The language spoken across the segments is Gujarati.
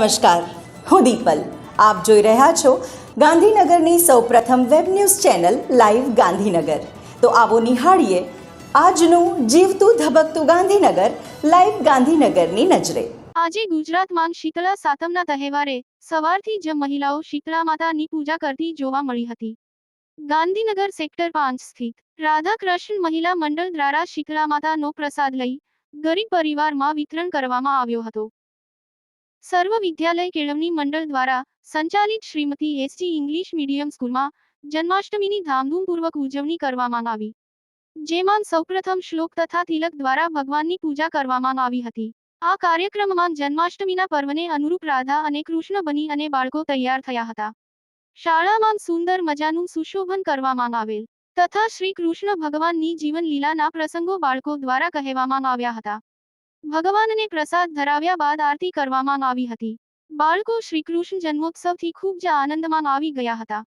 નમસ્કાર, હું દીપલ. આપ જોઈ રહ્યા છો ગાંધીનગરની સૌપ્રથમ web news channel live Gandhinagar. તો આવો નિહાળીએ આજનું જીવતું ધબકતું ગાંધીનગર, લાઈવ ગાંધીનગરની નજરે. આજે ગુજરાતમાં શીતળા સાતમના તહેવારે સવારથી જ મહિલાઓ શીતળા માતાની પૂજા કરતી જોવા મળી હતી. ગાંધીનગર સેક્ટર પાંચ સ્થિત રાધાકૃષ્ણ મહિલા મંડળ દ્વારા શીતળા માતાનો પ્રસાદ લઈ ગરીબ પરિવારમાં વિતરણ કરવામાં આવ્યો હતો. સર્વ વિદ્યાલય કેળવણી મંડળ દ્વારા સંચાલિત શ્રીમતી એસટી ઇંગ્લિશ મીડિયમ સ્કૂલમાં જન્માષ્ટમીની ધામધૂમપૂર્વક ઉજવણી કરવામાં આવી, જેમાં સૌપ્રથમ શ્લોક તથા તિલક દ્વારા ભગવાનની પૂજા કરવામાં આવી હતી. આ કાર્યક્રમમાં જન્માષ્ટમીના પર્વને અનુરૂપ રાધા અને કૃષ્ણ બની અને બાળકો તૈયાર થયા હતા. શાળામાં સુંદર મજાનું સુશોભન કરવામાં આવેલ તથા શ્રી કૃષ્ણ ભગવાનની જીવન લીલાના પ્રસંગો બાળકો દ્વારા કહેવામાં આવ્યા હતા. ભગવાનને પ્રસાદ ધરાવ્યા બાદ આરતી કરવામાં આવી હતી. બાળકો શ્રીકૃષ્ણ જન્મોત્સવથી ખૂબ જ આનંદમાં આવી ગયા હતા.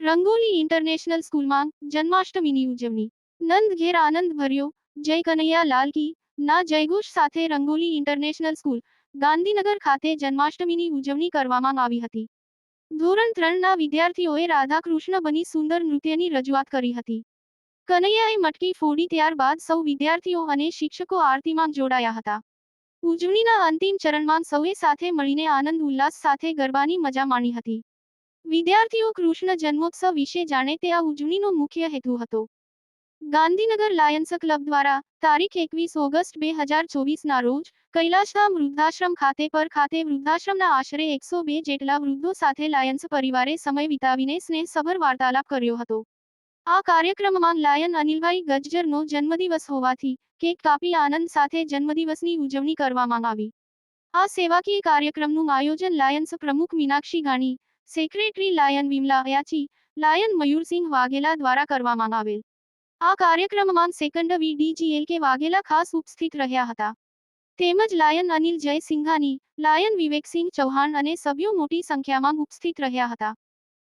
રંગોલી ઇન્ટરનેશનલ સ્કૂલમાં જન્માષ્ટમીની ઉજવણી. નંદ ઘેર આનંદ ભર્યો. જય કનૈયા લાલ કી. ના જયઘોષ સાથે રંગોલી ઇન્ટરનેશનલ સ્કૂલ. ગાંધીનગર ખાતે જન્માષ્ટમીની ઉજવણી કરવામાં આવી હતી. ધોરણ ત્રણના વિદ્યાર્થીઓએ રાધા કૃષ્ણ બની સુંદર નૃત્યની રજૂઆત કરી હતી. કનૈયાએ મટકી ફોડી ત્યારબાદ સૌ વિદ્યાર્થીઓ અને શિક્ષકો આરતીમાં જોડાયા હતા. ઉજવણીના અંતિમ ચરણમાં સૌએ સાથે મળીને આનંદ, ઉલ્લાસ સાથે ગરબાની મજા માણી હતી. વિદ્યાર્થીઓ કૃષ્ણ જન્મોત્સવ વિશે જાણે તે આ ઉજવણીનો મુખ્ય હેતુ હતો. ગાંધીનગર લાયન્સ ક્લબ દ્વારા તારીખ એકવીસ ઓગસ્ટ બે હજાર ચોવીસના રોજ કૈલાશધામ વૃદ્ધાશ્રમ ખાતે પર ખાતે વૃદ્ધાશ્રમના આશરે એકસો બે જેટલા વૃદ્ધો સાથે લાયન્સ પરિવારે સમય વિતાવીને સ્નેહસભર વાર્તાલાપ કર્યો હતો. આ કાર્યક્રમમાં લાયન અનિલભાઈ ગજ્જરનો જન્મદિવસ હોવાથી કેક કાપી આનંદ સાથે જન્મદિવસની ઉજવણી કરવામાં આવી. આ સેવાકીય કાર્યક્રમનું આયોજન લાયન્સ પ્રમુખ Meenakshi Gani, secretary Lion Vimala Yachi Lion Mayursinh Vaghela દ્વારા કરવામાં આવેલ. આ કાર્યક્રમમાં સેકન્ડ વીડીજીએલ કે વાઘેલા ખાસ ઉપસ્થિત રહ્યા હતા. તેમજ લાયન અનિલ જય સિંઘાની લાયન વિવેકસિંહ ચૌહાણ અને સભ્યો મોટી સંખ્યામાં ઉપસ્થિત રહ્યા હતા.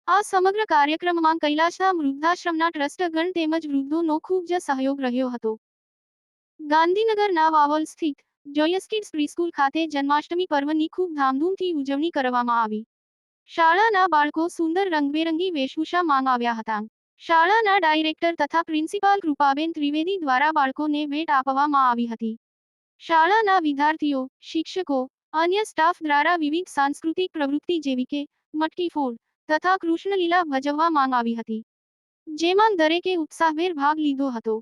આ સમગ્ર કાર્યક્રમમાં કૈલાસના વૃદ્ધાશ્રમના ટ્રસ્ટગણ તેમજ વૃદ્ધોનો ખૂબ જ સહયોગ રહ્યો હતો. ગાંધીનગરના વાવલ સ્થિત જોયસ કિડ્સ પ્રીસ્કૂલ ખાતે જન્માષ્ટમી પર્વની ખૂબ ધામધૂમથી ઉજવણી કરવામાં આવી. શાળાના બાળકો સુંદર રંગબેરંગી વેશભૂષામાં આવ્યા હતા. શાળાના ડાયરેક્ટર તથા પ્રિન્સિપાલ કૃપાબેન ત્રિવેદી દ્વારા બાળકોને ભેટ આપવામાં આવી હતી. શાળાના વિદ્યાર્થીઓ, શિક્ષકો, અન્ય સ્ટાફ દ્વારા વિવિધ સાંસ્કૃતિક પ્રવૃત્તિ જેવી કે મટકી ફોડ તથા કૃષ્ણલીલા ભજવવામાં આવી હતી. જેમાં દરેકે ઉત્સાહભેર ભાગ લીધો હતો.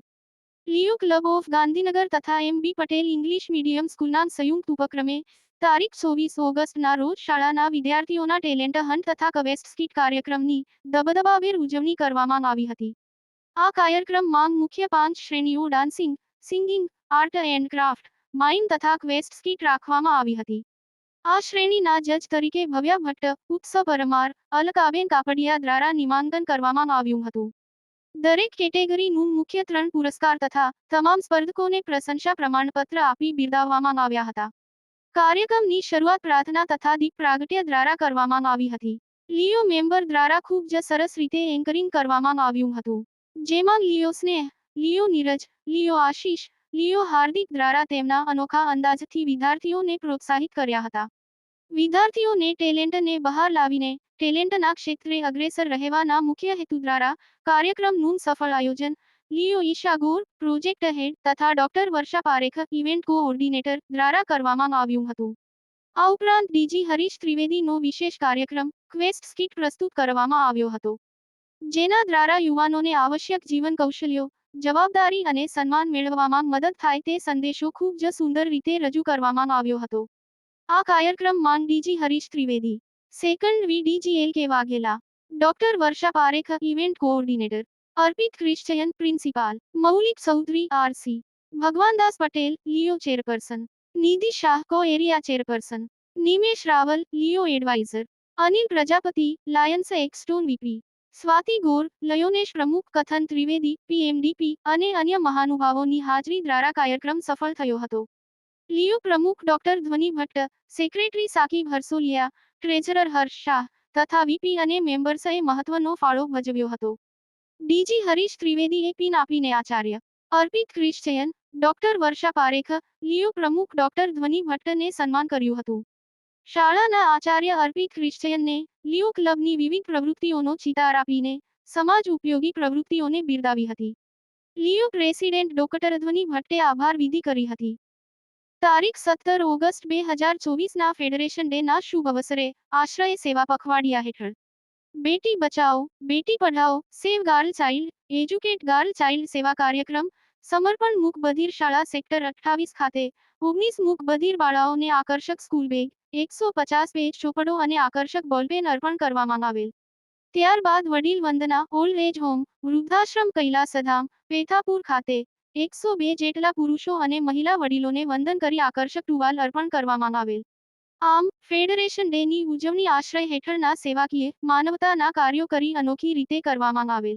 લિયુ ક્લબ ઓફ ગાંધીનગર તથા M B Patel English medium સ્કૂલના સંયુક્ત ઉપક્રમે તારીખ ચોવીસ ઓગસ્ટના રોજ શાળાના વિદ્યાર્થીઓના ટેલેન્ટ હન્ટ તથા કવેસ્ટ સ્કીટ કાર્યક્રમની દબદબાભેર ઉજવણી કરવામાં આવી હતી. આ કાર્યક્રમમાં મુખ્ય પાંચ શ્રેણીઓ dancing, singing, art and craft mime તથા ક્વેસ્ટ સ્કીટ રાખવામાં આવી હતી. આ શ્રેણીના જજ તરીકે ભવ્યા ભટ્ટ ઉત્સવ પરમાર, અલકાબેન કાપડિયા દ્વારા નિમાંકન કરવામાં આવ્યું હતું. દરેક કેટેગરીનું મુખ્ય ત્રણ પુરસ્કાર તથા તમામ સ્પર્ધકોને પ્રશંસા પ્રમાણપત્ર આપી બિરદાવવામાં આવ્યા હતા. કાર્યક્રમની શરૂઆત પ્રાર્થના તથા દીપ પ્રાગટ્ય દ્વારા કરવામાં આવી હતી. લિયો મેમ્બર દ્વારા ખૂબ જ સરસ રીતે એન્કરિંગ કરવામાં આવ્યું હતું. જેમાં લિયો સ્નેહ, લિયો નીરજ, લિયો આશીષ લિયો હાર્દિક દ્વારા તેમના અનોખા અંદાજથી વિદ્યાર્થીઓને પ્રોત્સાહિત કર્યા હતા. વિદ્યાર્થીઓને ટેલેન્ટને બહાર લાવીને ટેલેન્ટના ક્ષેત્રે અગ્રેસર રહેવાના મુખ્ય હેતુ દ્વારા કાર્યક્રમનું સફળ આયોજન, લિયો ઈશાગોર પ્રોજેક્ટ હેડ તથા doctor Varsha Parekh event coordinator દ્વારા કરવામાં આવ્યું હતું. આ ઉપરાંત ડીજી હરીશ ત્રિવેદીનો વિશેષ કાર્યક્રમ, ક્વેસ્ટ સ્કીટ પ્રસ્તુત કરવામાં આવ્યો હતો. જેના દ્વારા યુવાનોને આવશ્યક જીવન કૌશલ્યો જવાબદારી અને સન્માન મેળવવામાં મદદ થાય તે સંદેશો ખૂબ જ સુંદર રીતે રજૂ કરવામાં આવ્યો હતો. આ કાર્યક્રમમાં DG Harish Trivedi, second VDGL K Vaghela, doctor Varsha Parekh, event coordinator, Arpit Christian principal, Maulik Chaudhari, RC Bhagwandas Patel, Leo chairperson, Nidhi Shah co area chairperson, Nimesh Raval, Leo adviser, Anil Prajapati, Lions એક્સટોન VP Swati Gor, Lioness પ્રમુખ, કથન ત્રિવેદી, પીએમડીપી અને અન્ય મહાનુભાવોની હાજરી દ્વારા કાર્યક્રમ સફળ થયો હતો. લિયુ પ્રમુખ doctor Dhwani Bhatt, secretary Saki Harsoliya, treasurer Harsh Shah તથા વીપી અને મેમ્બર્સએ મહત્વનો ફાળો ભજવ્યો હતો. ડીજી હરીશ ત્રિવેદીએ પિન આપીને Acharya Arpit Christian, doctor Varsha Parekh, Leo પ્રમુખ ડોક્ટર ધ્વનિ ભટ્ટને સન્માન કર્યું હતું. શાળાના આચાર્ય અર્પિત ક્રિશ્ચયનને લિયો ક્લબની વિવિધ પ્રવૃત્તિઓનો ચિતાર આપીને સમાજ ઉપયોગી પ્રવૃત્તિઓને બિરદાવી હતી. લિયો પ્રેસિડેન્ટ ડોક્ટર ધ્વની ભટ્ટે આભાર વિધિ કરી હતી. તારીખ સત્તર ઓગસ્ટ બે હજાર ચોવીસના ફેડરેશન ડેના શુભ અવસરે આશ્રય સેવા પખવાડિયા હેઠળ. Beti Bachao, Beti Padhao, save girl child, educate girl child સેવા કાર્યક્રમ, સમર્પણ મુક બધિર શાળા સેક્ટર અઠ્ઠાવીસ ખાતે ઓગણીસ મુક બધિર બાળાઓને આકર્ષક સ્કૂલ બેગ એકસો પચાસ પેજ ચોપડો અને આકર્ષક બોલપેન અર્પણ કરવામાં આવેલ. ત્યારબાદ વડીલ વંદના, ઓલ્ડ એજ હોમ, વૃદ્ધાશ્રમ કૈલાસધામ, પેથાપુર ખાતે એકસો બે જેટલા પુરુષો અને મહિલા વડીલોને વંદન કરી આકર્ષક ટુવાલ અર્પણ કરવામાં આવેલ. આમ, ફેડરેશન ડેની ઉજવણી આશ્રય હેઠળના સેવાકીય માનવતાના કાર્યો કરી અનોખી રીતે કરવામાં આવેલ.